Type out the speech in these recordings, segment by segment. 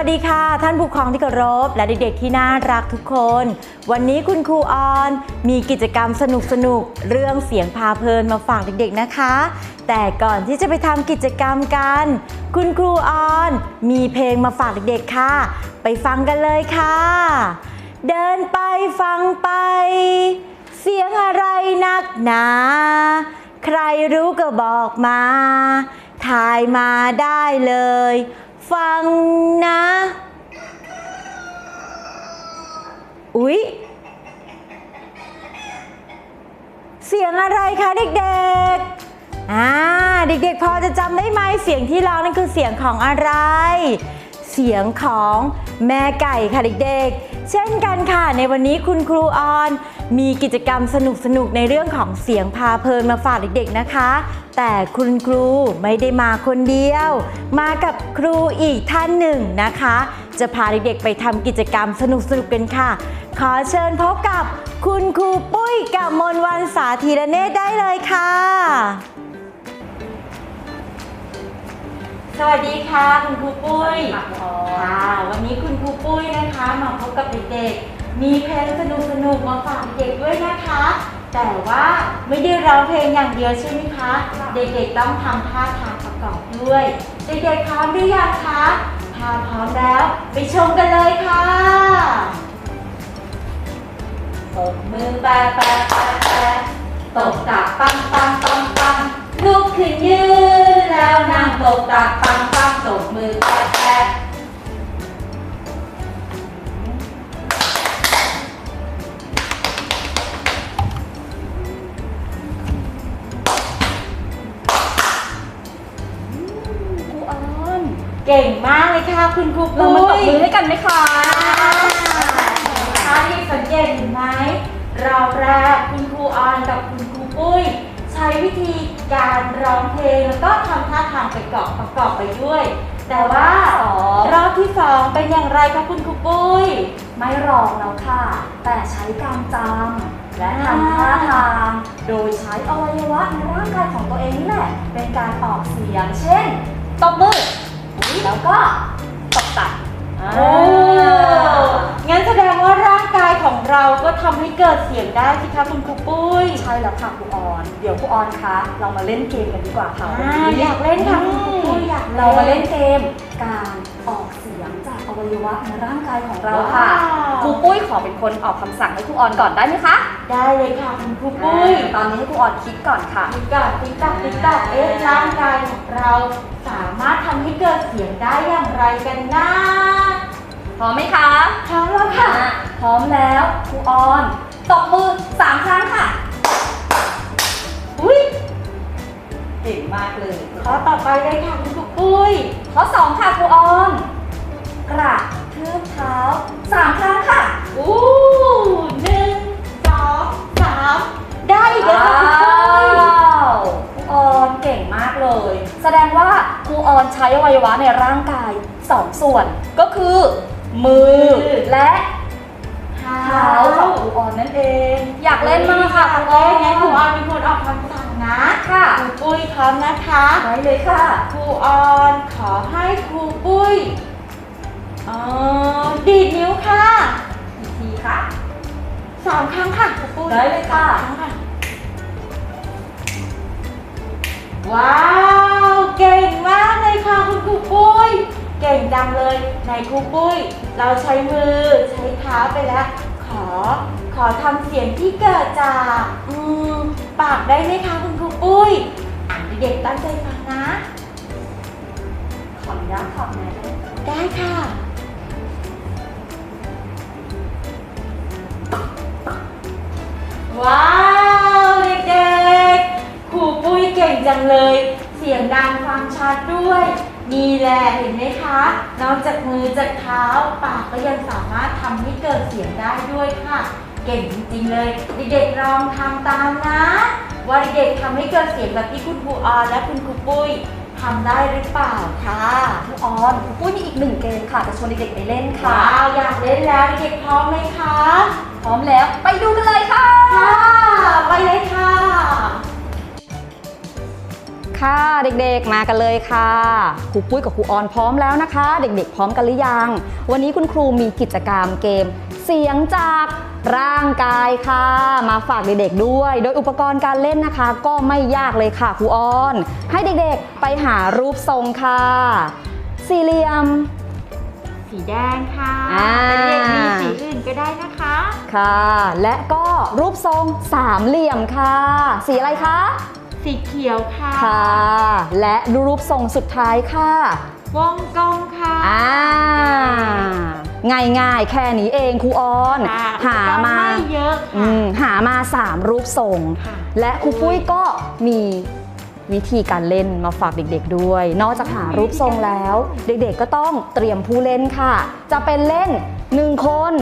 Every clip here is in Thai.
วัสดีค่ะ ท่านผู้ปกครองที่เคารพและเด็กๆที่น่ารักทุกคน วันนี้คุณครูออน มีกิจกรรมสนุกๆเรื่องเสียงพาเพลินมาฝากเด็กๆนะคะ แต่ก่อนที่จะไปทำกิจกรรมกัน คุณครูออน มีเพลงมาฝากเด็กๆค่ะ ไปฟังกันเลยค่ะ เดินไปฟังไป เสียงอะไรนักหนา ใครรู้ก็บอกมาทายมาได้เลย ฟังนะ อุ๊ย เสียงอะไรคะเด็กๆ อ่า เด็กๆ พอจะจำได้ไหมเสียงที่ร้องนั่นคือเสียงของอะไร สียงของแม่ไก่ค่ะเด็กๆ เช่นกันค่ะ ในวันนี้คุณครูออน มีกิจกรรมสนุกๆในเรื่องของเสียงพาเพลินมาฝากเด็กๆนะคะ แต่คุณครูไม่ได้มาคนเดียว มากับครูอีกท่านหนึ่งนะคะ จะพาเด็กๆไปทำกิจกรรมสนุกๆกันค่ะ ขอเชิญพบกับคุณครูปุ้ยกับมนวันสาธีรเนตได้เลยค่ะ สวัสดีค่ะคุณครูปุ้ยค่ะ วันนี้คุณครูปุ้ยนะคะมาพบกับเด็กๆ มีเพลงสนุกๆมาฝากเด็กด้วยนะคะ แต่ว่าไม่ได้ร้องเพลงอย่างเดียวใช่ไหมคะ เด็กๆต้องทำท่าทางประกอบด้วย เด็กๆพร้อมหรือยังคะถ้าพร้อมแล้วไปชมกันเลยค่ะตบมือแปะแปะแปะแปะตบตักปังปังปังปังลุกขึ้นยืนแล้วนั่งตบตักปังปังตบ มือแปะแปะครูออนเก่งมากเลยค่ะคุณครูเราปุ้มาตบมือให้กันไหมคะถ้าที่สังเกตเห็นไหมรอบแรกคุณครูออนกับคุณครูปุ้ย ใช้วิธีการร้องเพลงแล้วก็ทำท่าทางไปเกาะประกอบไปด้วย แต่ว่ารอบที่สองเป็นอย่างไรคะคุณครูปุ้ย ไม่รองแล้วค่ะ แต่ใช้การจำและทำท่าทาง โดยใช้อวัยวะในร่างกายของตัวเองนี่แหละ เป็นการออกเสียง เช่น ตบมือ แล้วก็ตบตัดโอ้ งั้นแสดงว่าร่างกายของเราก็ทำให้เกิดเสียงได้สิคะคุณครูปุ้ย ใช่แล้วค่ะครูออน เดี๋ยวครูออนคะเรามาเล่นเกมกันดีกว่าค่ะวันอ่านี้อยากเล่นค่ะคุณครูปุ้ยอยากเรามาเล่นเกมการออกเสียงจากอวัยวะในร่างกายของเราค่ะ ครูปุ้ยขอเป็นคนออกคำสั่งให้ครูออนก่อนได้ไหมคะได้เลยค่ะคุณครูปุ้ยตอนนี้ให้ครูออนคิดก่อนค่ะ ติ๊กต๊อกติ๊กต๊อกติ๊กต๊อกเอ๊ะร่างกายของเรา สามารถทำให้เกิดเสียงได้อย่างไรกันนะ พร้อมไหมคะพร้อมแล้วค่ะอะ พร้อมแล้วครูออนตบมือสามครั้งค่ะอุ้ยเก่งมากเลยข้อต่อไปเลยค่ะคุณครูปุ้ยข้อสองค่ะครูออนกระทืบเท้าสามครั้งค่ะอู้หนึ่งสองสามได้อีกแล้วค่ะคุณครูปุ้ยว้าวครูออนเก่งมากเลย แสดงว่าครูออนใช้อวัยวะในร่างกายสองส่วนก็คือ มือและเท้าเท้าของครูออนนั่นเอง อยากเล่นมากค่ะครูออเล่นงั้นครูออนนเป็นคนออกคำสั่งนะ ค่ะครูปุ้ยพร้อมนะคะไว้เลยค่ะ ครูออนขอให้ครูปุ้ยเอ่อดีดนิ้วค่ะอีกทีค่ะสามครั้งค่ะครูปุ้ยได้เลยค่ะสามครั้งค่ะ ว้าว เก่งมากเลยค่ะคุณครูปุ้ย เก่งจังเลยในครูปุ้ย เราใช้มือใช้เท้าไปแล้ว ขอ ขอทำเสียงที่เกิดจากอืมปากได้ไหมคะคุณครูปุ้ยอ่านเด็กตั้งใจฟังนะ ขออนุญาตถอดแมสได้ไหมได้ค่ะว้าวเด็กๆครูปุ้ยเก่งจังเลย เสียงดังฟังชัดด้วย นี่แหละเห็นไหมคะ นอกจากมือจากเท้าปากก็ยังสามารถทำให้เกิดเสียงได้ด้วยค่ะ เก่งจริงๆเลยเด็กๆลองทำตามนะ ว่าเด็กๆทำให้เกิดเสียงแบบที่คุณครูออนและคุณครูปุ้ยทำได้หรือเปล่าคะครูออนครูปุ้ยมีอีกหนึ่งเกมค่ะจะชวนเด็กๆไปเล่นค่ะว้าวอยากเล่นแล้วเด็กๆพร้อมไหมคะ พร้อมแล้วไปดูกันเลยค่ะ ค่ะ ไปเลยค่ะ ค่ะเด็กๆมากันเลยค่ะครูปุ้ยกับครูออนพร้อมแล้วนะคะ เด็กๆ พร้อมกันหรือยัง วันนี้คุณครูมีกิจกรรมเกม เสียงจากร่างกายค่ะ มาฝากเด็กๆด้วย โดยอุปกรณ์การเล่นนะคะ ก็ไม่ยากเลยค่ะครูออน ให้เด็กๆไปหารูปทรงค่ะ สี่เหลี่ยม สีแดงค่ะอ่าแต่เด็กมีสีอื่นก็ได้นะคะค่ะ และก็รูปทรงสามเหลี่ยมค่ะ สีอะไรคะ สีเขียวค่ะค่ะ และรูปทรงสุดท้ายค่ะวงกลมค่ะอ่าง่ายๆ แค่นี้เองครูออน ค่ะหามาไม่เยอะอืค่ะ มหามา 3 รูปทรง ค่ะ และครูปุ้ยก็มี วิธีการเล่นมาฝากเด็กๆด้วย นอกจากหารูปทรงแล้ว เด็กๆก็ต้องเตรียมผู้เล่นค่ะ จะเป็นเล่น 1 คน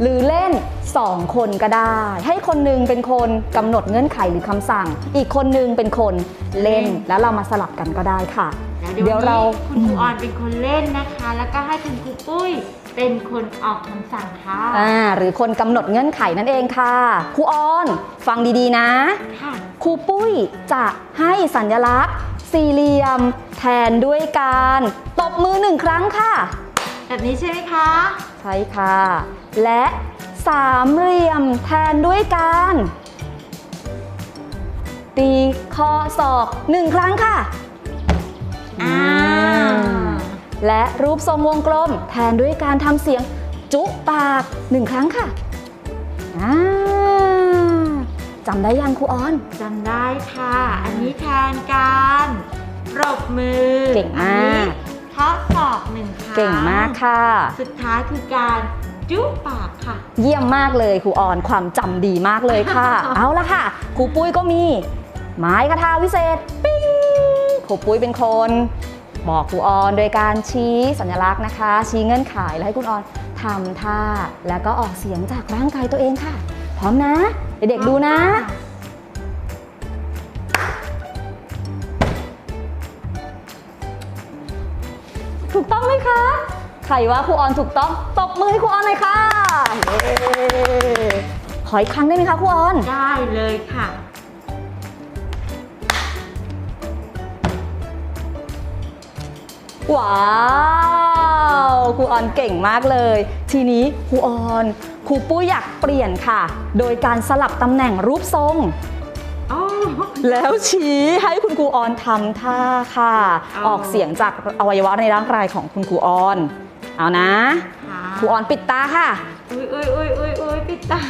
หรือเล่น 2 คนก็ได้ ให้คนหนึงเป็นคนกำหนดเงื่อนไขหรือคำสั่ง อีกคนหนึงเป็นคนเล่นแล้วเรามาสลับกันก็ได้ค่ะแล้วเดี๋ยวเราคุณครูออนเป็นคนเล่นนะคะ แล้วก็ให้คุณครูปุ้ย เป็นคนออกคำสั่งค่ะ อ่าหรือคนกำหนดเงื่อนไขนั่นเองค่ะครูออนฟังดีๆนะค่ะครูปุ้ยจะให้สัญลักษณ์ สี่เหลี่ยม แทนด้วยการตบมือหนึ่งครั้งค่ะ แบบนี้ใช่ไหมคะ ใช่ค่ะ และสามเหลี่ยมแทนด้วยการ ตีข้อศอกหนึ่งครั้งค่ะ อ่า และรูปทรงวงกลม แทนด้วยการทำเสียงจุปากหนึ่งครั้งค่ะอ่าจำได้ยังครูออน จำได้ค่ะ อันนี้แทนการปรบมือ เก่งมากอันนี้ทดสอบหนึ่งครั้ง เก่งมากค่ะ สุดท้ายคือการจุ๊บปากค่ะ เยี่ยมมากเลยครูออนความจำดีมากเลยค่ะ เอาละค่ะครูปุ้ยก็มี ไม้คาถาวิเศษ ปิ้งครูปุ้ยเป็นคน บอกครูออนโดยการชี้สัญลักษณ์นะคะ ชี้เงื่อนไขแล้วให้คุณออนทำท่าแล้วก็ออกเสียงจากร่างกายตัวเองค่ะ พร้อมนะ เด็กๆดูนะถูกต้องไหมคะ ใครว่าครูออนถูกต้อง ตบมือให้ครูออนเลยค่ะเย้ขออีกครั้งได้ไหมคะครูออน ได้เลยค่ะ ว้าวครูออนเก่งมากเลย ทีนี้ครูออนครูปุ้ยอยากเปลี่ยนค่ะ โดยการสลับตำแหน่งรูปทรงอ๋อแล้วชี้ให้คุณครูออนทำท่าค่ะอ๋อออกเสียงจากอวัยวะในร่างกายของคุณครูออน เอานะค่ะครูออนปิดตาค่ะ อุ้ยอุ้ยอุ้ยอุ้ยอุ้ยปิดตา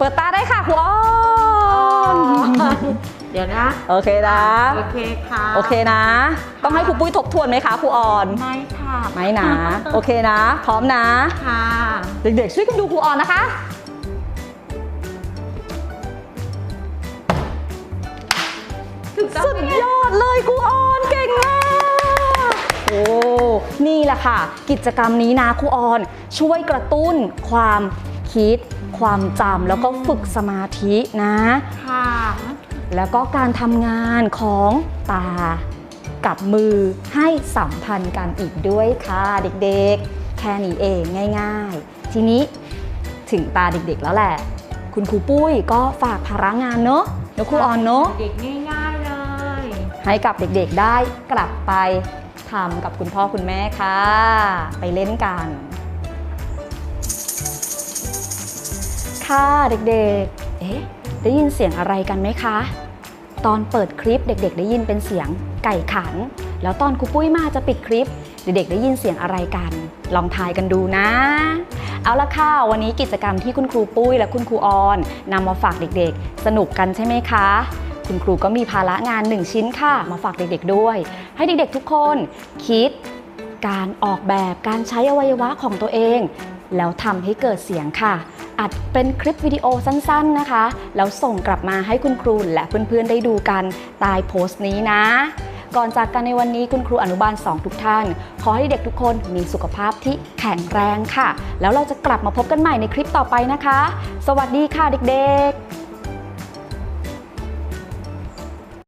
เปิดตาได้ค่ะครูออนเดี๋ยวนะ โอเคนะ โอเคค่ะโอเคนะ ต้องให้ครูปุ้ยทบทวนไหมคะครูออนไม่ค่ะไม่นะ โอเคนะ พร้อมนะ ค่ะ เด็กๆช่วยกันดูครูออนนะคะถูกต้องสุดยอดเลยครูออนเก่งมาก โอ้นี่แหละค่ะ กิจกรรมนี้นะครูออนช่วยกระตุ้นความคิด ความจำแล้วก็ฝึกสมาธินะ ค่ะแล้วก็การทำงานของตา กับมือให้สัมพันธ์กันอีกด้วยค่ะเด็กๆ แค่นี้เองง่าย ๆ ทีนี้ถึงตาเด็กๆแล้วแหละ คุณครูปุ้ยก็ฝากภาระงานเนอะเนอะครูออนเนอะเด็กง่ายๆเลยให้ให้กับเด็กๆได้กลับไปทำกับคุณพ่อคุณแม่ค่ะ ไปเล่นกัน ค่ะเด็กๆ เอ๊ะ ได้ยินเสียงอะไรกันไหมคะ ตอนเปิดคลิปเด็ก ๆ ได้ยินเป็นเสียงไก่ขัน แล้วตอนครูปุ้ยมาจะปิดคลิป เด็กๆ ได้ยินเสียงอะไรกัน ลองทายกันดูนะ เอาละค่ะ วันนี้กิจกรรมที่คุณครูปุ้ยและคุณครูออนนำมาฝากเด็กๆ สนุกกันใช่ไหมคะคุณครูก็มีภาระงานหนึ่งชิ้นค่ะ มาฝากเด็กๆด้วย ให้เด็กๆทุกคนคิด การออกแบบการใช้อวัยวะของตัวเอง แล้วทำให้เกิดเสียงค่ะ อัดเป็นคลิปวิดีโอสั้นๆนะคะ แล้วส่งกลับมาให้คุณครูและเพื่อนๆได้ดูกันใต้โพสต์นี้นะ ก่อนจากกันในวันนี้คุณครูอนุบาล 2 ทุกท่าน ขอให้เด็กทุกคนมีสุขภาพที่แข็งแรงค่ะ แล้วเราจะกลับมาพบกันใหม่ในคลิปต่อไปนะคะ สวัสดีค่ะเด็กๆ